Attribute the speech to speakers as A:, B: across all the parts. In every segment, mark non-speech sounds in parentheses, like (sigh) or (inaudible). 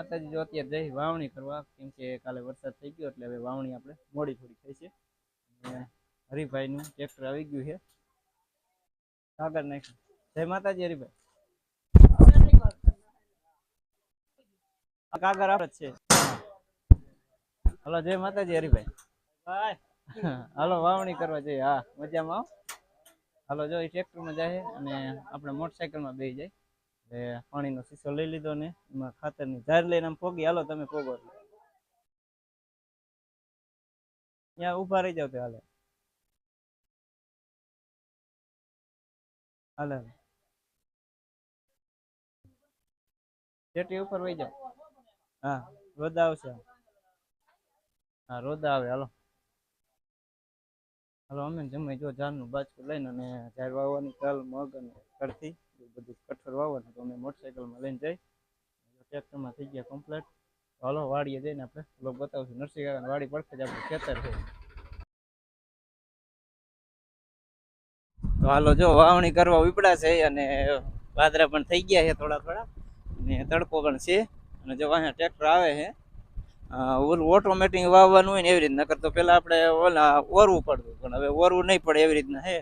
A: માતાજી જો અત્યારે જઈ વાવણી કરવા, કેમ કે કાલે વરસાદ થઈ ગયો એટલે હવે વાવણી આપણે મોડી થોડી થઈ છે. હરિભાઈનું ટ્રેક્ટર આવી ગયું છે. આગળ નાખ્યું. જય માતાજી હરિભાઈ. આ કાગળ આપણે છે. હલો વાવણી કરવા જઈએ. હા, મજામાં આવો હાલો, જો એ ટ્રેક્ટરમાં જાય અને આપણે મોટરસાઇકલમાં બેસી જાય. એટલે પાણીનો શીશો લઈ લીધો ને એમાં ખાતરની ઝાર લઈને આમ પોગી. હાલો, તમે પોગો ત્યાં ઊભા રહી જાવ તો હાલે. હાલે. જેટી ઉપર વહી જાવ હા, રોદા આવશે. હા, રોદા આવે. હાલો. હાલો, અમે જમે જો ઝાડનું બાજકું લઈને અને ઝાડ વાવવાની ચાલ મગ અને એવું બધું કઠોળ વાવવાનું તો અમે મોટરસાઇકલમાં લઈને જઈ ટ્રેક્ટરમાં થઈ ગયા કમ્પ્લેટ હાલો વાડીએ જઈને આપણે લોક બતાવશું. નરસિંહ વાડી પડખે જ આપણું ખેતર છે. તો હાલો જો વાવણી કરવા ઉપડા છે અને વાદરા પણ થઈ ગયા છે થોડા થોડા. અને તડકો પણ છે. અને જો અહીંયા ટ્રેક્ટર આવે છે ઓલું ઓટોમેટિક વાવવાનું હોય ને એવી રીતના. કરતો પેલા આપણે ઓલા ઓરવું પડતું પણ હવે ઓરવું નહીં પડે એવી રીતના છે.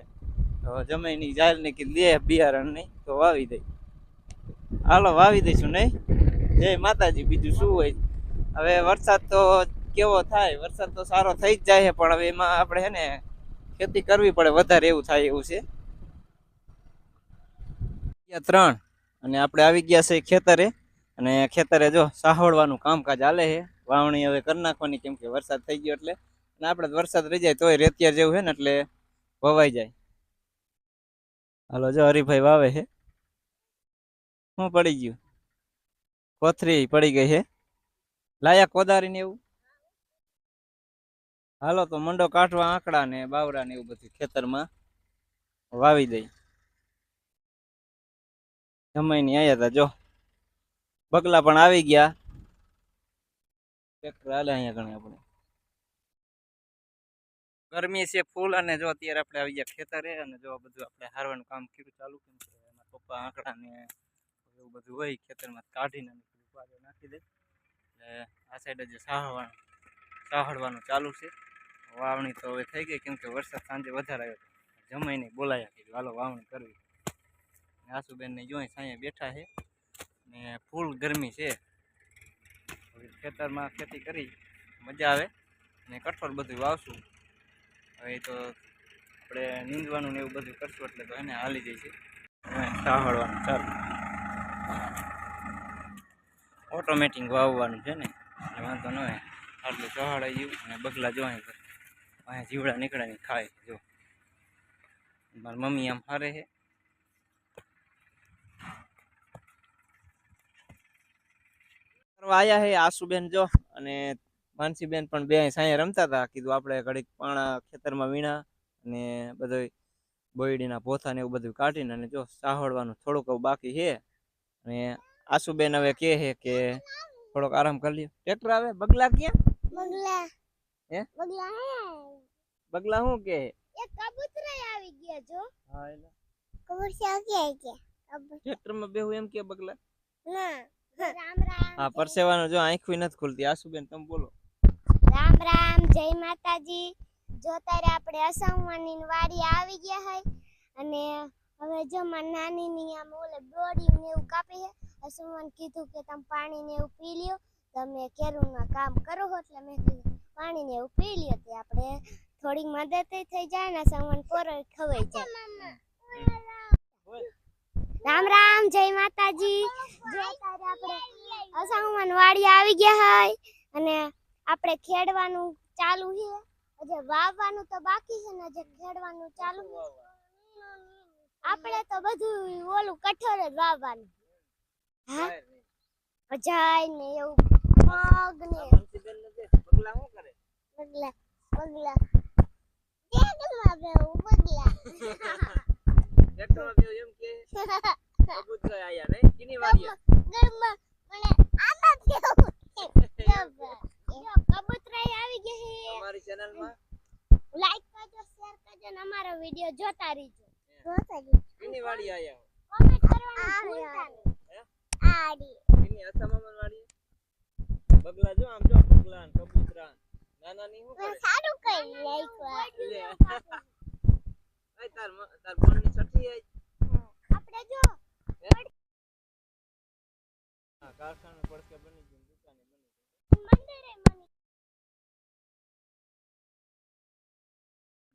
A: તો જમીનની જાહેર ને કીધું, લે બિયારણ નહીં, તો વાવી દઈ હાલો, વાવી દઈશું નહીં. જય માતાજી, બીજું શું હોય? હવે વરસાદ તો કેવો થાય, વરસાદ તો સારો થઈ જ જાય છે, પણ હવે એમાં આપણે છે ને ખેતી કરવી પડે, વધારે એવું થાય એવું છે. ત્રણ, અને આપણે આવી ગયા છે ખેતરે, અને ખેતરે જો સાહોળવાનું કામકાજ હાલે છે, વાવણી હવે કરી નાખવાની, કેમ કે વરસાદ થઈ ગયો એટલે, અને આપણે વરસાદ રહી જાય તોય રેતિયાર જેવું છે ને એટલે વવાઈ જાય. હાલો, જો હરિભાઈ વાવે છે શું પડી ગયું. કોથરી પડી ગઈ છે લાયા કોદારી ને એવું? હાલો, તો મંડો કાઢવા આંકડા ને બાવરા ને એવું બધું ખેતરમાં વાવી દઈ. જમાઈ આયા હતા જો. બગલા પણ આવી ગયા. ટ્રેક્ટર હાલે અહીંયા ગણે આપણે. ગરમી છે ફૂલ અને જો અત્યારે આપણે આવી ગયા ખેતરે અને જો બધું આપણે હારવાનું કામ કર્યું ચાલુ કેમ કે એમાં પપ્પા આંકડા ને એવું બધું હોય ખેતરમાં કાઢીને નાખી દે. એટલે આ સાઈડ જે સાહવાનું સાહડવાનું ચાલુ છે. વાવણી તો હવે થઈ ગઈ કેમ કે વરસાદ સાંજે વધારે આવ્યો જમાઈને બોલાયા કીધું હાલો વાવણી કરવી. આસુબેનને જોઈ સાંજે બેઠા છે ને ફૂલ ગરમી છે. ખેતરમાં ખેતી કરી, મજા આવે. ને કઠોળ બધું વાવશું. હવે તો આપણે નીંદવાનું ને એવું બધું કરશું એટલે તો એને હાલી છે. હવે સાહળવાનું ઓટોમેટિક વાવવાનું છે ને, એટલે વાંધો ન હોય. આટલું ચહાડાઈ ગયું અને બગલા જો અહીં અહીંયા જીવડા નીકળે ને ખાય, જો. મારી મમ્મી આમ હારે છે. કરવા આયા હે આશુબેન જો, અને માનસીબેન પણ બે સાંજે રમતા હતા. કીધું આપણે ઘડીક પાણા ખેતરમાં વીણા અને બધો બોયડીના પોથા ને એવું બધું કાઢીને અને જો સાહળવાનું થોડુંક બાકી છે. અને આશુબેન હવે કહે છે કે થોડોક આરામ કરી લ્યો. ટ્રેક્ટર આવે? બગલા ક્યાં?
B: બગલા.
A: હે?
B: બગલા હે.
A: બગલા શું કે?
B: એક કબૂતર આવી ગયા જો.
A: હા એટલે.
B: કબૂતર ક્યાં કે
A: ટ્રેક્ટરમાં બેહું એમ કે બગલા?
B: ના. રામ રામ
A: હા પરસેવાનું જો આંખી નથી ખુલતી. આશુબેન તમે બોલો.
B: રામ રામ, જય માતાજી. જો તારે આપણે અસમવાની વાડી આવી ગયા હોય અને હવે જો મારી નાની આમ ઓલે બોડી ને એવું કાપી છે અસમવાન કીધું કે તમે પાણી ને એવું પી લ્યો, તમે કેરુંમાં કામ કરો હો, એટલે મેં કીધું પાણી ને એવું પી લ્યો, તે આપણે થોડીક મદદ થઈ જાય ને અસમવાન પોરો ખવાઈ જાય. રામ રામ, જય માતાજી. જો તારે આપણે અસમવાન વાડી આવી ગયા હોય અને આપણે ખેડવાનું ચાલુ છે. હજે વાવવાનું તો બાકી છે ને હજે ખેડવાનું ચાલુ છે. આપણે તો બધું ઓલું કઠોળ જ વાવવાનું. હા? અજાય ને એવું પગ ને
A: બગલા શું કરે?
B: બગલા બગલા દેખમાં બેવું બગલા
A: ટ્રેક્ટરમાં બેહું એમ કે કબૂતર આયા ને (laughs) કિની વાડીએ?
B: ગરમાં મને આમાં બેવું (laughs) વિડિયો જોતા રહીજો. જોતા રહીજો.
A: એની વાડી આયા
B: કોમેન્ટ કરવાનું ભૂલતા નહીં. આડી
A: એની અસમામન વાડી?
B: બગલા જો આમ જો બગલા ને કબૂતરા નાના ની હું સારું કઈ લાઈક
A: આય તાર તાર બોનની છઠ્ઠી આઈ
B: આપણે જો
A: કારખાનું પડકે બની ગયું દુકાને બની ગયું.
B: મંદિરે બની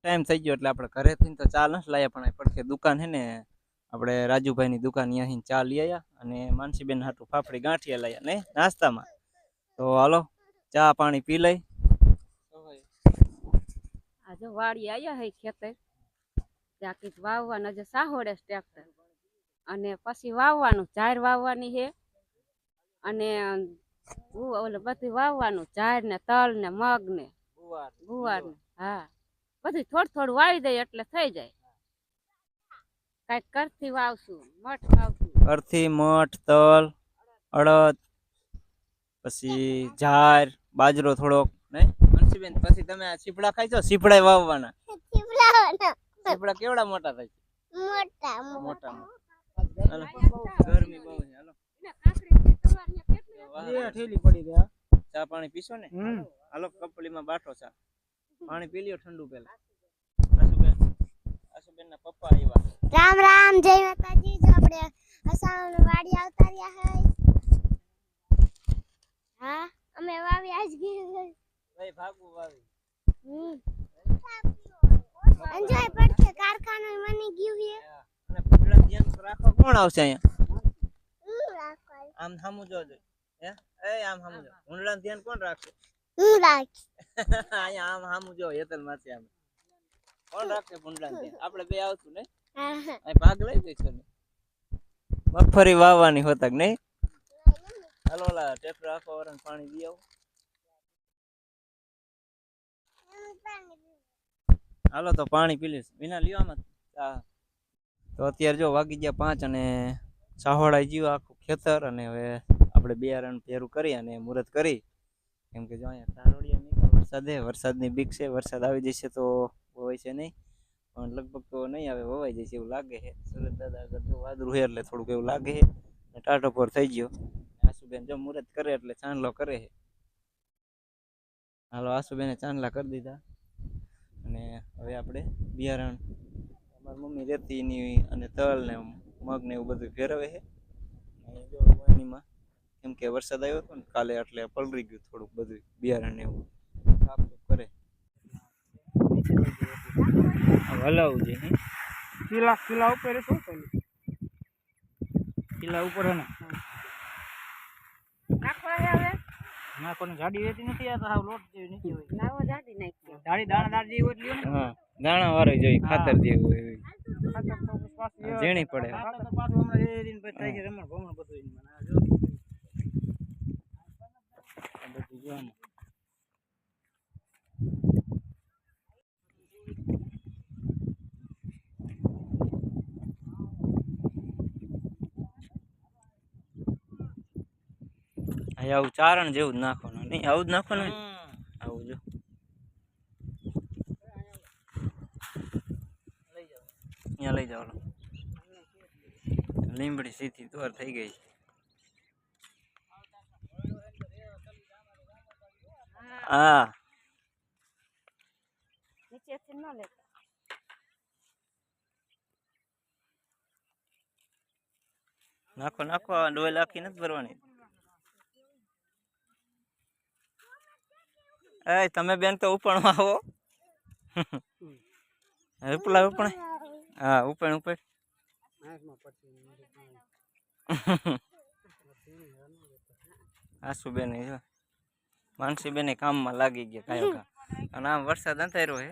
A: ટાઈમ થઈ ગયો એટલે આપણે ઘરેથી તો ચા નથી લાવ્યા પણ પડખે દુકાન છે ને આપણે રાજુભાઈની દુકાન ત્યાંથી ચા લઈ આવ્યા અને માનસીબેન હાટું ફાફડી ગાંઠિયા લાવ્યા ને નાસ્તામાં. તો હાલો ચા પાણી પી લઈ.
C: આ જો વાડી આવ્યા હે ખેતર. ત્યાં કંઈક વાવવાના જે સાહોડે ટ્રેક્ટર. અને પછી વાવવાનું ઝાર વાવવાની છે અને ઓલું બધું વાવવાનું ઝાર ને તલ ને મગ ને ગુવાર. ને હા. બધું થોડું થોડું વાવી દઈએ એટલે થઈ જાય. કંઈક કરથી વાવશું મઠ વાવશું.
A: કરથી મઠ તલ અડદ પછી જાર બાજરો થોડોક નહીં? માનસીબેન પછી તમે આ સીપડા ખાઈ છો સીપડા વાવવાના. સીપડા કેવડા મોટા થાય છે?
B: મોટા
A: મોટા.
B: મોટા
A: ગરમી બહુ છે હાલો.
D: ઠેલી પડી ગયા
A: ચા પાણી પીશો ને?
D: હમ.
A: હાલો કપડીમાં બાટો ચા. પાણી પી લ્યો ઠંડુ પેલા આશુબેન આશુબેન ના પપ્પા આવ્યા.
B: રામ રામ જય માતાજી. જો આપણે અસાવન વાડી આવતા રહ્યા હે હા અમે વાવી આજ ગઈ
A: ભાઈ ભાગવું વાવી.
B: હમ. એન્જોય પડશે. કારખાનું બની ગયું છે
A: અને પગડા ધ્યાન રાખો. કોણ આવશે અહીંયા?
B: હું રાખવા
A: આમ સામું જોજો. હે? એ આમ સામું જો હુંડલા ધ્યાન કોણ રાખશે
B: હું રાખ. (laughs)
A: અહીંયા આમ સામું જો હેતલમાંથી આમ. કોણ રાખશે હુંડલા આપણે બે આવશું ને? અહીં ભાગ લઈ જઈશું ને? મગફળી વાવવાની હોતા કે નહીં? હાલો ઓલા ટેપ રાખો વરણ પાણી દી આવો. હાલો તો પાણી પી લઈશ. વિના લ્યો આમાં. તો અત્યારે જો વાગી ગયા પાંચ અને સાહોળાઈ ગયું આખું ખેતર અને હવે આપણે બિયારણ પેરું કરી અને મુહૂર્ત કરી. કેમ કે જો અહીંયા તારોડિયા નહીં વરસાદ હે વરસાદની બીક છે, વરસાદ આવી જશે તો હોય છે નહીં, પણ લગભગ તો નહીં આવે વવાઈ જશે એવું લાગે છે. સુરત દાદા આગળ છે એટલે થોડુંક એવું લાગે છે. ટાટો પર થઈ ગયો. આશુબેન જો મુહૂર્ત કરે એટલે ચાંદલો કરે છે. હાલો આશુબેને ચાંદલા કરી દીધા. અને હવે આપણે બિયારણ, અમારી મમ્મી રેતીની અને તલ ને મગ ને એવું બધું ફેરવે છે. અને જો વાણીમાં કેમ કે વરસાદ આવ્યો હતો ને કાલે એટલે પલરી ગયું થોડુંક બધું બિયારણ ને એવું. સાફ કરે. હલાવું છે?
D: કિલ્લા કિલ્લા ઉપર શું થયું કિલ્લા ઉપર હે ને.
C: નાખવા હે હવે.
D: ના કોઈ જાડી રહેતી નથી આ તો હાવ લોટ જેવી નીચે હોય
C: જાડી નાખી.
D: જેવી ને.
A: હા દાણા વાળી જેવી ખાતર જેવું હોય એવી. પડે.
D: પાછું હમણાં ધીરે ધીરે પછી રમણ ભમણ બધું જો. આમાં.
A: આવું ચારણ જેવું જ નાખવાનું નહીં આવું જ નાખવાનું? આવું જો અહીંયા લઈ લો. લીમડી સીધી તોર થઈ ગઈ છે. હા.
C: નીચેથી ન લેતા.
A: નાખો નાખો આ ડોલ આખી નથી ભરવાની. એ તમે બેન તો ઉપણમાં આવો. ઉપલા ઉપણ હા ઉપણ ઉપર
D: આંખમાં પડશે (laughs)
A: માનસીબેન કામમાં લાગી ગયા કાયો કા અને આમ વરસાદ અંતર્યો હે.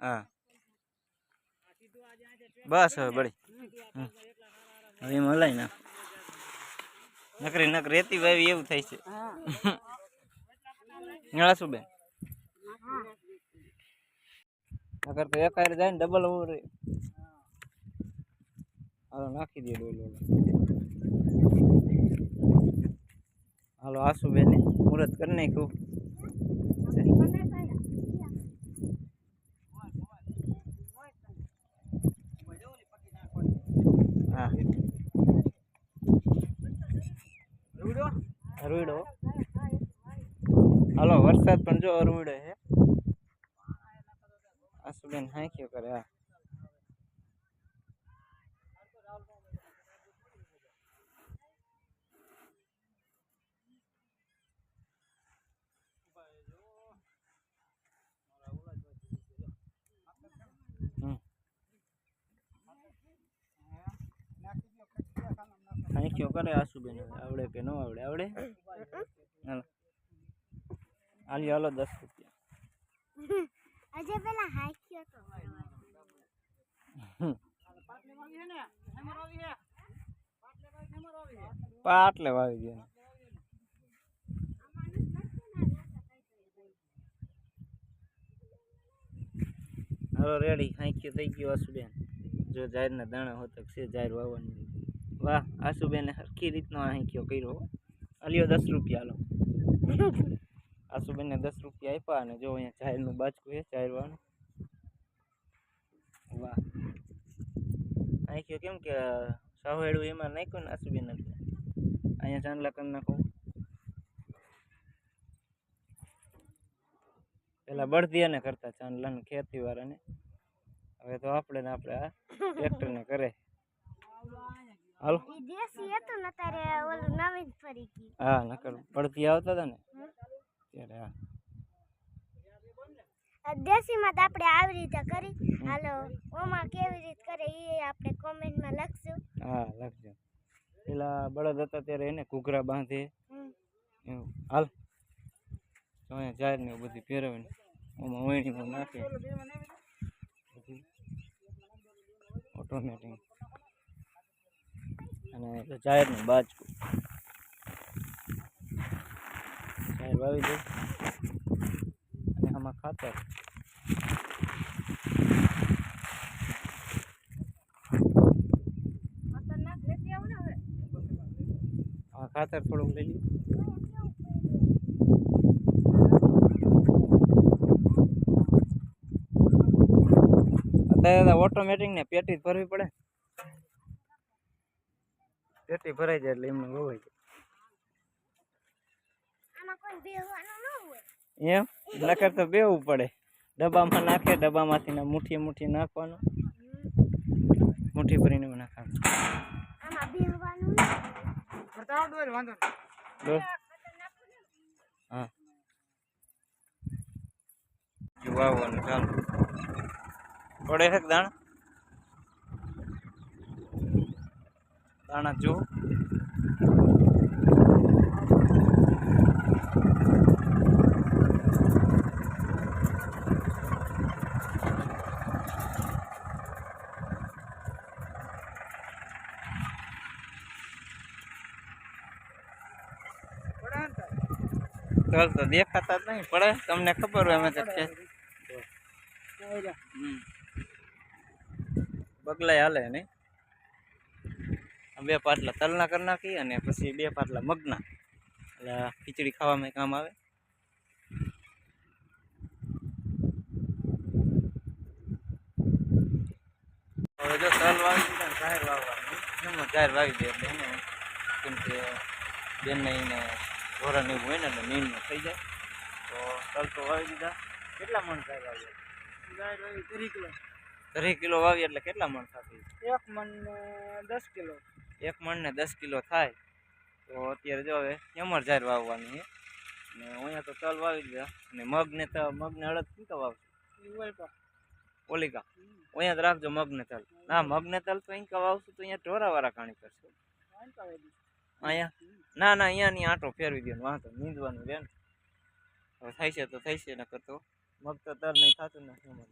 A: હા બસ હવે બળી. હવે એમાં હલાઈ ના. નકરી નક રેતી વાવી એવું થાય છે.
C: હા.
A: બેન? નકર તો એક હારે જાય ને ડબલ હાલો નાખી દે ડોલ ઓલો. હાલો આસુબેન મુહૂર્ત કરી નાખ્યું. હા. રૂડો? હાલો વરસાદ પણ જો રૂડે છે. આસુબેન હાંક્યો કરે હા. હાંક્યો કરે આશુબેન. આવડે? કે ન આવડે? આવડે? હાલો. આલી હાલો દસ રૂપિયા.
B: આજે પેલા હાક્યો તો.
A: પાટલે વાવી ગયા. હાલો રેડી હાંક્યું થઈ ગયું બેન જો જાહેરના દાણા હોત છે જાહેર વાવવાની. વાહ આસુબેને હરખી રીતનો આ હાંક્યો કર્યો હો. આલ્યો દસ રૂપિયા હાલો આસુબેનને દસ રૂપિયા આપ્યા અને જો અહીંયા જાહેરનું બાજકું છે જાહેર વાવવાનું વાહ હાંક્યો કેમ કે સાવેડું એમાં નાખ્યું ને આસુબેન એટલે? અહીંયા ચાંદલા કરી નાખો પેલા બળદિયાને કરતા ચાંદલાને ખેતી વાળાને હવે તો આપણે ને આપણે આ ટ્રેક્ટરને કરે. હાલો.
B: દેશી હતું ને તારે ઓલું નવીન ફરી ગઈ
A: હા નકર પડતી આવતા હતા ને. ત્યારે હા.
B: દેશીમાં તો આપણે આવી રીતે કરી. હાલો ઓમાં કેવી રીતે કરે એ આપણે કોમેન્ટમાં લખશું.
A: હા લખજો. પેલા બળદ હતા ત્યારે એને ઘૂઘરા બાંધે. એવું હાલ. તો અહીંયા જાહેર ને બધી ફેરવીને ઓમાં વણીમાં નાખે. ઓટોમેટિક અને જાહેરનું બાજકું જાહેર વાવી દઉં અને આમાં ખાતર. ખાતર થોડુંક લઈ લઈએ અત્યારે ઓટોમેટિક ને પેટી જ ભરવી પડે. પેટી ભરાઈ જાય એટલે એમને વવાઈ
B: આમાં કોઈ બેહવાનું ન હોય.
A: જાય એમ? નકર તો બેવું પડે. ડબ્બામાં નાખે ડબ્બામાંથી ને મુઠ્ઠી મુઠ્ઠી નાખવાનું. મુઠ્ઠી ભરીને નાખવાનું. હા. વાવવાનું ચાલુ. પડે છે દાણા? દાણા જો? ચાલ તો દેખાતા જ નહીં પડે. તમને ખબર હોય અમે તો બગલાય હાલે નહીં. બે પાટલા તલના કરી નાખી અને પછી બે પાટલા મગના. એટલે ખીચડી ખાવામાં કામ આવે. હવે જો તલ વાવી દીધા ને જાહેર વાવવાનું. એમાં જાહેર વાવી દે એટલે એને. કેમ કે બેનને એને ધોરણ એવું હોય ને એટલે નીમનું થઈ જાય. તો તલ તો વાવી દીધા. કેટલા મણ જાહેર વાવ્યા?
D: ત્રીસ કિલો.
A: દરેક કિલો વાવી એટલે કેટલા મણ થશે?
D: એક મણ દસ કિલો.
A: એક મણ ને દસ કિલો થાય. તો અત્યારે જો હવે એમર જાહેર વાવવાની છે. ને અહીંયા તો તલ વાવી દીધા અને મગને તો મગને અડદ તો વાવશે. ઓલિકા. અહીંયા જ રાખજો મગને તલ. ના મગને તલ તો અહીં વાવશું તો અહીંયા ઢોરાવાળા કાણી કરશે. અહીંયા? ના ના અહીંયા ની આંટો ફેરવી દો વાંધો નીંદવાનું બેન. ને હવે થાય છે તો થાય છે નકર તો મગ તો તલ નહીં થતું ને એમાં.